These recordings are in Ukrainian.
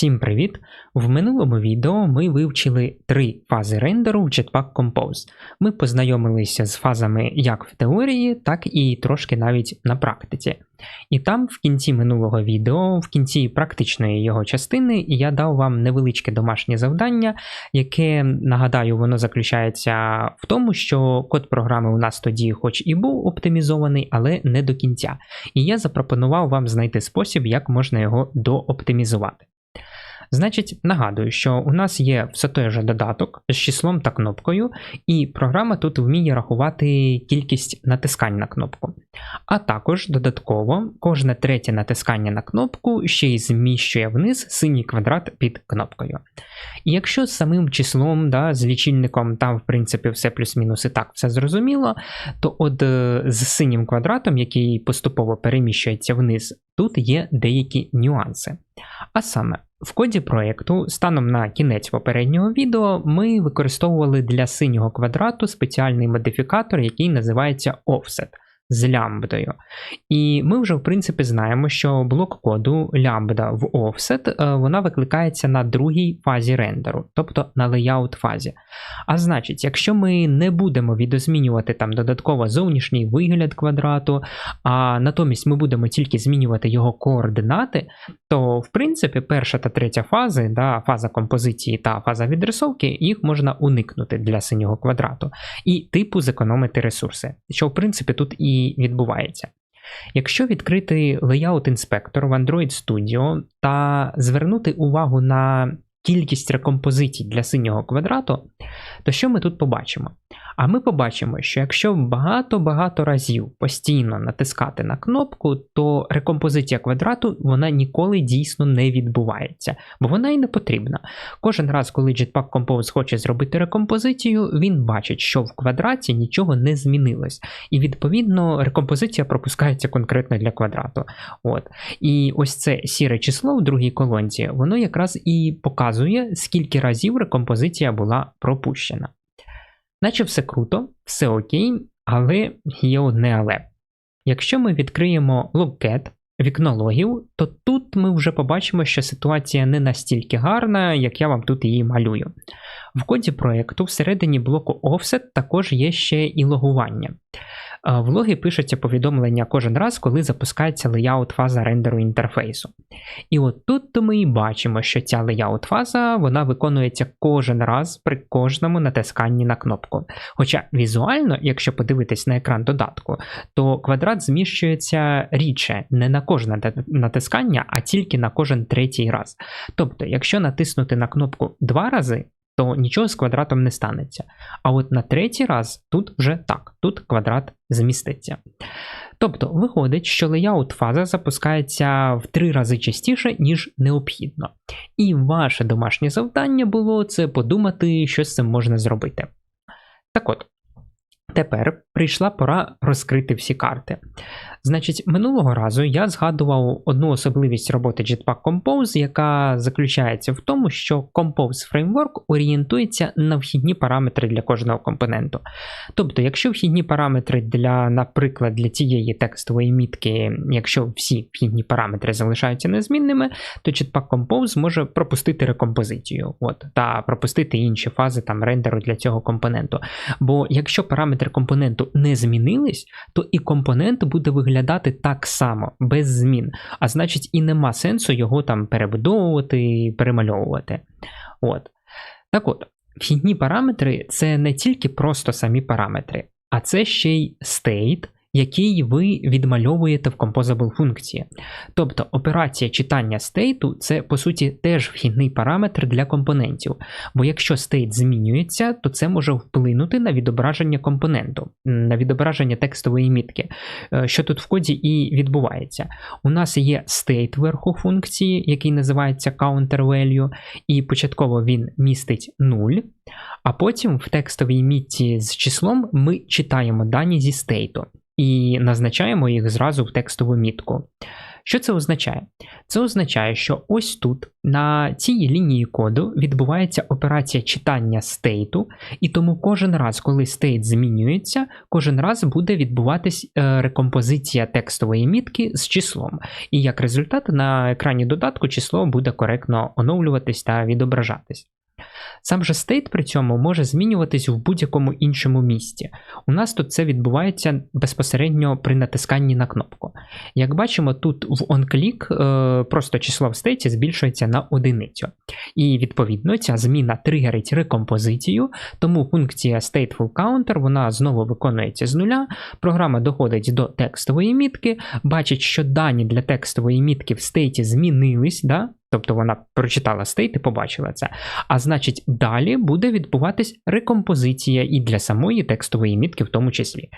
Всім привіт! В минулому відео ми вивчили три фази рендеру в Jetpack Compose. Ми познайомилися з фазами як в теорії, так і трошки навіть на практиці. І там, в кінці минулого відео, в кінці практичної його частини, я дав вам невеличке домашнє завдання, яке, нагадаю, воно заключається в тому, що код програми у нас тоді, хоч і був оптимізований, але не до кінця. І я запропонував вам знайти спосіб, як можна його дооптимізувати. Значить, нагадую, що у нас є все той же додаток з числом та кнопкою, і програма тут вміє рахувати кількість натискань на кнопку. А також додатково кожне третє натискання на кнопку ще й зміщує вниз синій квадрат під кнопкою. І якщо з самим числом, да, з лічильником, там, в принципі, все плюс-мінус і так все зрозуміло, то от е, з синім квадратом, який поступово переміщується вниз, тут є деякі нюанси. А саме, в коді проєкту, станом на кінець попереднього відео, ми використовували для синього квадрату спеціальний модифікатор, який називається Offset з лямбдою. І ми вже, в принципі, знаємо, що блок коду лямбда в offset е, вона викликається на другій фазі рендеру, тобто на layout фазі. А значить, якщо ми не будемо відозмінювати там додатково зовнішній вигляд квадрату, а натомість ми будемо тільки змінювати його координати, то в принципі перша та третя фази, да, фаза композиції та фаза відрисовки, їх можна уникнути для синього квадрату і типу зекономити ресурси, що в принципі тут і відбувається. Якщо відкрити Layout інспектор в Android Studio та звернути увагу на кількість рекомпозицій для синього квадрату, то що ми тут побачимо? А ми побачимо, що якщо багато-багато разів постійно натискати на кнопку, то рекомпозиція квадрату вона ніколи дійсно не відбувається, бо вона і не потрібна. Кожен раз, коли Jetpack Compose хоче зробити рекомпозицію, він бачить, що в квадраті нічого не змінилось. І відповідно рекомпозиція пропускається конкретно для квадрату. От. І ось це сіре число в другій колонці, воно якраз і показує, скільки разів рекомпозиція була пропущена. Наче все круто, все окей, але є одне але. Якщо ми відкриємо логкет, вікно логів, то тут ми вже побачимо, що ситуація не настільки гарна, як я вам тут її малюю. В коді проєкту всередині блоку Offset також є ще і логування. В логі пишеться повідомлення кожен раз, коли запускається леяут фаза рендеру інтерфейсу. І от тут ми і бачимо, що ця леяут фаза вона виконується кожен раз при кожному натисканні на кнопку. Хоча візуально, якщо подивитись на екран додатку, то квадрат зміщується рідше не на кожне натискання, а тільки на кожен третій раз. Тобто, якщо натиснути на кнопку два рази, то нічого з квадратом не станеться. А от на третій раз тут вже так, тут квадрат зміститься. Тобто виходить, що layout фаза запускається в три рази частіше, ніж необхідно. І ваше домашнє завдання було це подумати, що з цим можна зробити. Так от, тепер прийшла пора розкрити всі карти. Значить, минулого разу я згадував одну особливість роботи Jetpack Compose, яка заключається в тому, що Compose Framework орієнтується на вхідні параметри для кожного компоненту. Тобто, якщо вхідні параметри для, наприклад, для цієї текстової мітки, якщо всі вхідні параметри залишаються незмінними, то Jetpack Compose може пропустити рекомпозицію от, та пропустити інші фази там рендеру для цього компоненту. Бо якщо параметри компоненту не змінились, то і компонент буде виглядати так само, без змін. А значить, і нема сенсу його там перебудовувати, перемальовувати. От. Так от, вхідні параметри це не тільки просто самі параметри, а це ще й state, який ви відмальовуєте в Composable функції. Тобто операція читання стейту це, по суті, теж вхідний параметр для компонентів. Бо якщо стейт змінюється, то це може вплинути на відображення компоненту, на відображення текстової мітки, е, що тут в коді і відбувається. У нас є стейт вверху функції, який називається counter-value, і початково він містить 0. А потім в текстовій мітці з числом ми читаємо дані зі стейту і назначаємо їх зразу в текстову мітку. Що це означає? Це означає, що ось тут, на цій лінії коду, відбувається операція читання стейту, і тому кожен раз, коли стейт змінюється, кожен раз буде відбуватись е, рекомпозиція текстової мітки з числом. І як результат на екрані додатку число буде коректно оновлюватись та відображатись. Сам же стейт при цьому може змінюватись в будь-якому іншому місці. У нас тут це відбувається безпосередньо при натисканні на кнопку. Як бачимо, тут в onClick е, просто число в стейті збільшується на одиницю. І відповідно ця зміна тригерить рекомпозицію, тому функція stateful counter вона знову виконується з нуля. Програма доходить до текстової мітки, бачить, що дані для текстової мітки в стейті змінились. да? Тобто вона прочитала стейт і побачила це. А значить, далі буде відбуватись рекомпозиція і для самої текстової мітки, в тому числі.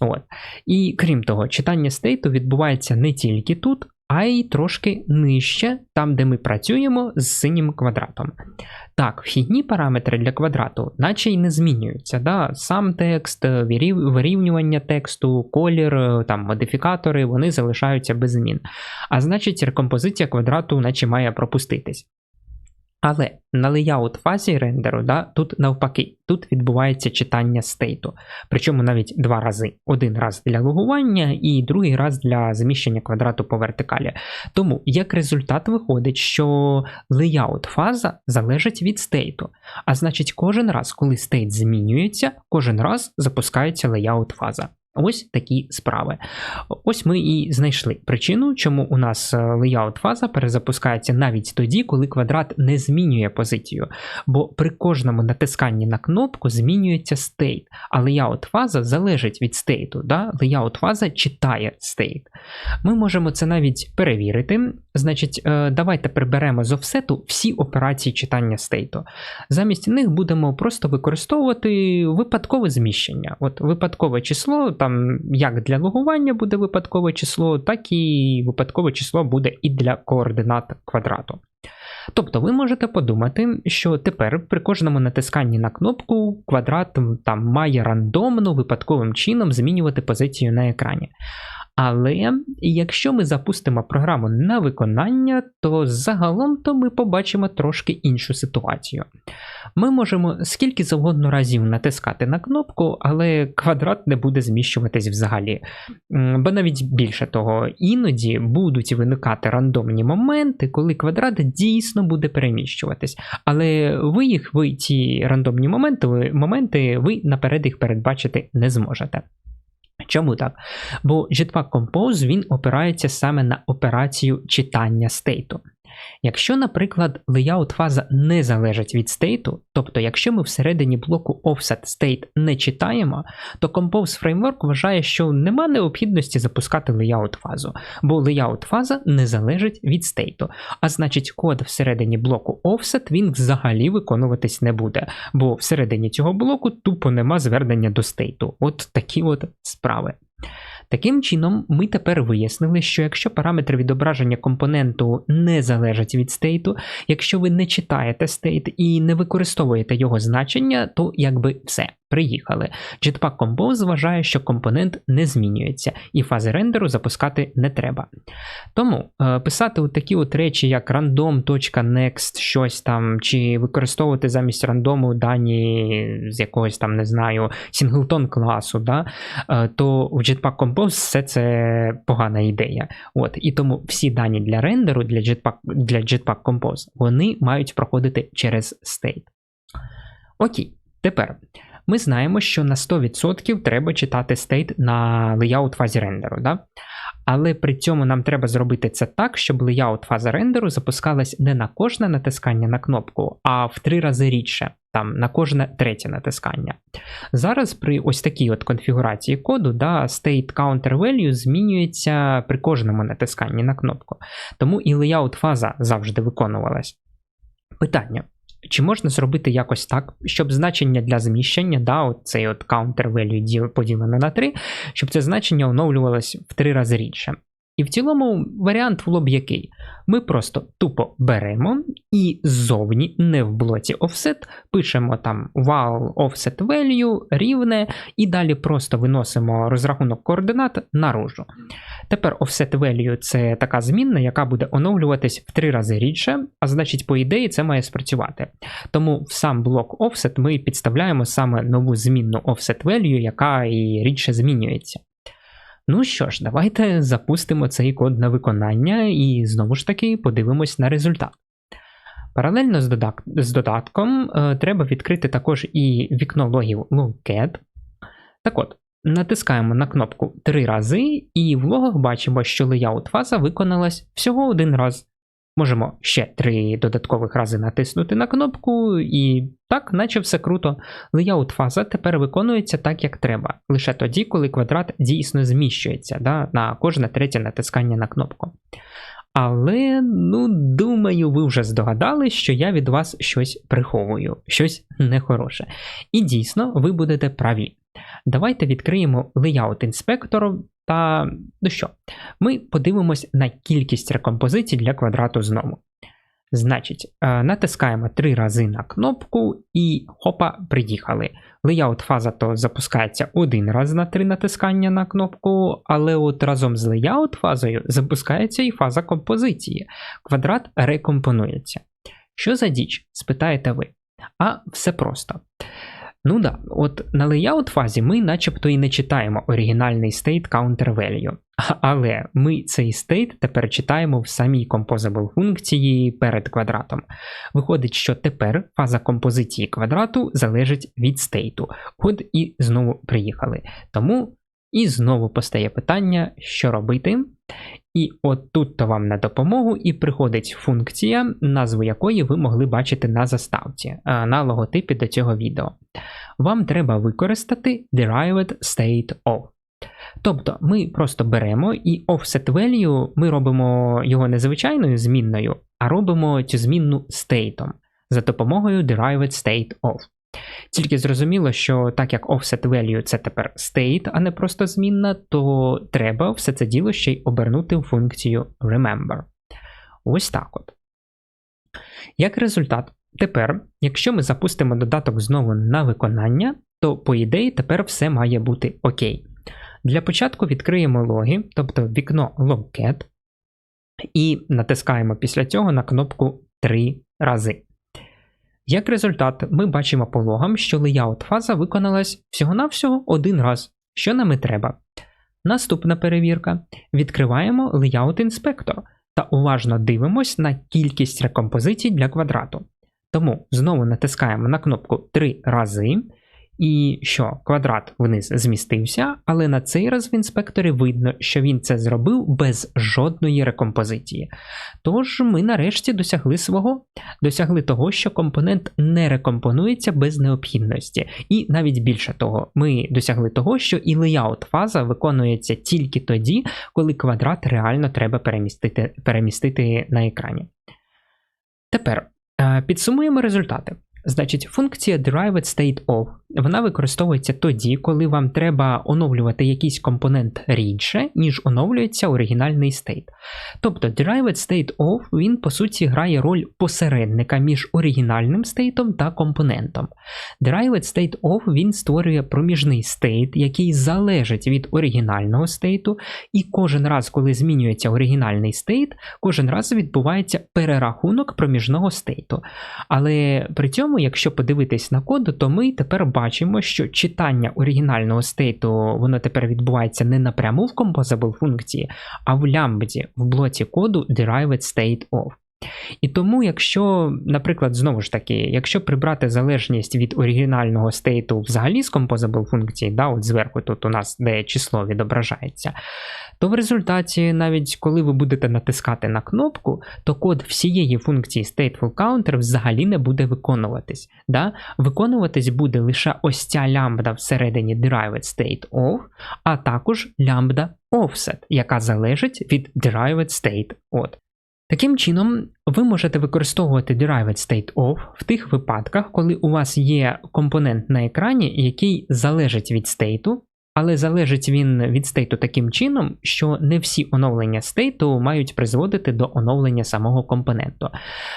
От. І крім того, читання стейту відбувається не тільки тут, а й трошки нижче, там, де ми працюємо з синім квадратом. Так, вхідні параметри для квадрату, наче й не змінюються. Да? Сам текст, вирівнювання тексту, колір, там, модифікатори, вони залишаються без змін. А значить, рекомпозиція квадрату, наче має пропуститись. Але на layout фазі рендеру, да, тут навпаки, тут відбувається читання стейту. Причому навіть два рази. Один раз для логування і другий раз для заміщення квадрату по вертикалі. Тому, як результат, виходить, що layout фаза залежить від стейту. А значить, кожен раз, коли стейт змінюється, кожен раз запускається layout фаза. Ось такі справи. Ось ми і знайшли причину, чому у нас layout фаза перезапускається навіть тоді, коли квадрат не змінює позицію. Бо при кожному натисканні на кнопку змінюється стейт, а layout фаза залежить від стейту. Да? Layout фаза читає стейт. Ми можемо це навіть перевірити. Значить, е, давайте приберемо з офсету всі операції читання стейту. Замість них будемо просто використовувати випадкове зміщення. От Випадкове число там як для логування буде випадкове число, так і випадкове число буде і для координат квадрату. Тобто ви можете подумати, що тепер при кожному натисканні на кнопку квадрат там має рандомно випадковим чином змінювати позицію на екрані. Але якщо ми запустимо програму на виконання, то загалом то ми побачимо трошки іншу ситуацію. Ми можемо скільки завгодно разів натискати на кнопку, але квадрат не буде зміщуватись взагалі. Бо навіть більше того, іноді будуть виникати рандомні моменти, коли квадрат дійсно буде переміщуватись. Але ви їх, ви ці рандомні моменти, моменти ви наперед їх передбачити не зможете. Чому так? Бо Jetpack Compose він опирається саме на операцію читання стейту. Якщо, наприклад, layout фаза не залежить від стейту, тобто якщо ми всередині блоку offset state не читаємо, то Compose Framework вважає, що нема необхідності запускати layout фазу, бо layout фаза не залежить від стейту. А значить, код всередині блоку offset він взагалі виконуватись не буде, бо всередині цього блоку тупо нема звернення до стейту. От такі от справи. Таким чином, ми тепер вияснили, що якщо параметр відображення компоненту не залежать від стейту, якщо ви не читаєте стейт і не використовуєте його значення, то якби все приїхали. Jetpack Compose вважає, що компонент не змінюється, і фази рендеру запускати не треба. Тому е, писати от такі от речі, як random.next, щось там, чи використовувати замість рандому дані з якогось там, не знаю, сінглтон класу, да, е, то в Jetpack Compose все це погана ідея. От, І тому всі дані для рендеру для Jetpack, для Jetpack Compose вони мають проходити через state. Окей, тепер ми знаємо, що на 100% треба читати стейт на layout фазі рендеру. Да? Але при цьому нам треба зробити це так, щоб layout фаза рендеру запускалась не на кожне натискання на кнопку, а в три рази рідше, там на кожне третє натискання. Зараз при ось такій от конфігурації коду да, state counter value змінюється при кожному натисканні на кнопку. Тому і layout фаза завжди виконувалась. Питання. Чи можна зробити якось так, щоб значення для зміщення, да, от цей от counter value поділене на 3, щоб це значення оновлювалось в 3 рази рідше? І в цілому варіант було б який. Ми просто тупо беремо і ззовні, не в блоці offset, пишемо там val offset value рівне, і далі просто виносимо розрахунок координат наружу. Тепер offset value це така змінна, яка буде оновлюватись в три рази рідше, а значить, по ідеї, це має спрацювати. Тому в сам блок offset ми підставляємо саме нову змінну offset value, яка і рідше змінюється. Ну що ж, давайте запустимо цей код на виконання і знову ж таки подивимось на результат. Паралельно з, додат... з додатком е, треба відкрити також і вікно логів LogCAD. Так от, натискаємо на кнопку 3 рази, і в логах бачимо, що layout фаза виконалась всього один раз. Можемо ще три додаткових рази натиснути на кнопку, і так, наче все круто. Layout фаза тепер виконується так, як треба, лише тоді, коли квадрат дійсно зміщується да, на кожне третє натискання на кнопку. Але, ну, думаю, ви вже здогадали, що я від вас щось приховую, щось нехороше. І дійсно, ви будете праві. Давайте відкриємо Layout Inspector та ну що, ми подивимось на кількість рекомпозицій для квадрату знову. Значить, е, натискаємо три рази на кнопку і хопа, приїхали. Layout фаза то запускається один раз на три натискання на кнопку, але от разом з layout фазою запускається і фаза композиції. Квадрат рекомпонується. Що за діч? спитаєте ви. А все просто. Ну да, от на layout фазі ми начебто і не читаємо оригінальний state counter value. Але ми цей state тепер читаємо в самій composable функції перед квадратом. Виходить, що тепер фаза композиції квадрату залежить від стейту. От і знову приїхали. Тому і знову постає питання, що робити. І от тут то вам на допомогу і приходить функція, назву якої ви могли бачити на заставці, е, на логотипі до цього відео. Вам треба використати derived state of. Тобто ми просто беремо і offset value, ми робимо його не звичайною змінною, а робимо цю змінну стейтом за допомогою derived state of. Тільки зрозуміло, що так як offset value це тепер state, а не просто змінна, то треба все це діло ще й обернути в функцію remember. Ось так от. Як результат, тепер, якщо ми запустимо додаток знову на виконання, то, по ідеї, тепер все має бути окей. Для початку відкриємо логи, тобто вікно logcat, і натискаємо після цього на кнопку 3 рази. Як результат, ми бачимо по логам, що layout фаза виконалась всього-навсього один раз, що нам і треба. Наступна перевірка. Відкриваємо Layout Inspector та уважно дивимось на кількість рекомпозицій для квадрату. Тому знову натискаємо на кнопку 3 рази. І що квадрат вниз змістився, але на цей раз в інспекторі видно, що він це зробив без жодної рекомпозиції. Тож ми нарешті досягли свого, досягли того, що компонент не рекомпонується без необхідності. І навіть більше того, ми досягли того, що і layout фаза виконується тільки тоді, коли квадрат реально треба перемістити, перемістити на екрані. Тепер е, підсумуємо результати. Значить, функція derived state of вона використовується тоді, коли вам треба оновлювати якийсь компонент рідше, ніж оновлюється оригінальний стейт. Тобто derived state of він по суті грає роль посередника між оригінальним стейтом та компонентом. Derived state of він створює проміжний стейт, який залежить від оригінального стейту, і кожен раз, коли змінюється оригінальний стейт, кожен раз відбувається перерахунок проміжного стейту. Але при цьому, якщо подивитись на код, то ми тепер бачимо, що читання оригінального стейту воно тепер відбувається не напряму в composable функції, а в лямбді в блоці коду derived state of. І тому, якщо, наприклад, знову ж таки, якщо прибрати залежність від оригінального стейту взагалі з composable функції, да, от зверху тут у нас де число відображається, то в результаті, навіть коли ви будете натискати на кнопку, то код всієї функції stateful counter взагалі не буде виконуватись. Да? Виконуватись буде лише ось ця лямбда всередині derived state of, а також лямбда offset, яка залежить від derived state от. Таким чином, ви можете використовувати derived state of в тих випадках, коли у вас є компонент на екрані, який залежить від стейту, але залежить він від стейту таким чином, що не всі оновлення стейту мають призводити до оновлення самого компоненту.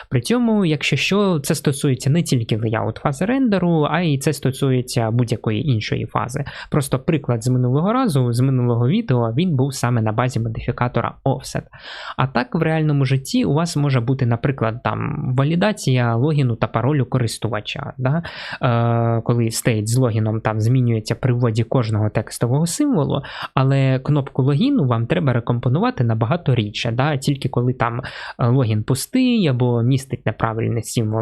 При цьому, якщо що, це стосується не тільки layout фази рендеру, а й це стосується будь-якої іншої фази. Просто приклад з минулого разу, з минулого відео, він був саме на базі модифікатора offset. А так в реальному житті у вас може бути, наприклад, там валідація логіну та паролю користувача. Да? Е, коли стейт з логіном там змінюється при вводі кожного текстового символу, але кнопку логіну вам треба рекомпонувати набагато рідше. Да? Тільки коли там е, логін пустий або містить неправильні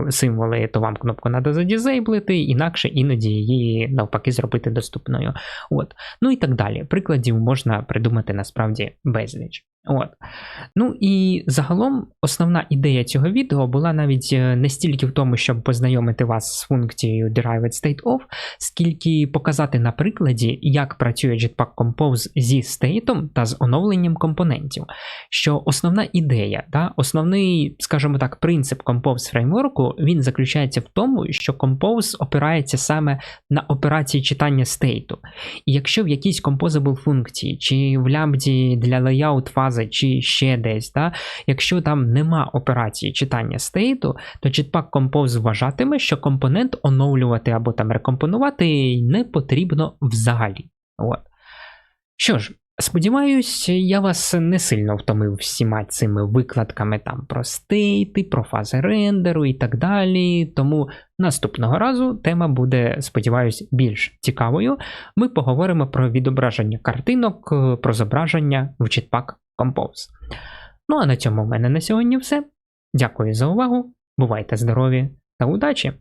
символи, то вам кнопку треба задізейблити, інакше іноді її навпаки зробити доступною. От. Ну і так далі. Прикладів можна придумати насправді безліч. От. Ну і загалом основна ідея цього відео була навіть е, не стільки в тому, щоб познайомити вас з функцією Derived State of, скільки показати на прикладі, як працює Jetpack Compose зі стейтом та з оновленням компонентів. Що основна ідея, да, основний, скажімо так, принцип Compose фреймворку, він заключається в тому, що Compose опирається саме на операції читання стейту. І якщо в якійсь composable функції, чи в лямбді для layout фази, чи ще десь, да, якщо там нема операції читання стейту, то Jetpack Compose вважатиме, що компонент оновлювати або там рекомпонувати не потрібно взагалі. От. Що ж, сподіваюсь, я вас не сильно втомив всіма цими викладками там про стейти, про фази рендеру і так далі. Тому наступного разу тема буде, сподіваюсь, більш цікавою. Ми поговоримо про відображення картинок, про зображення в Jetpack Compose. Ну а на цьому в мене на сьогодні все. Дякую за увагу. Бувайте здорові та удачі!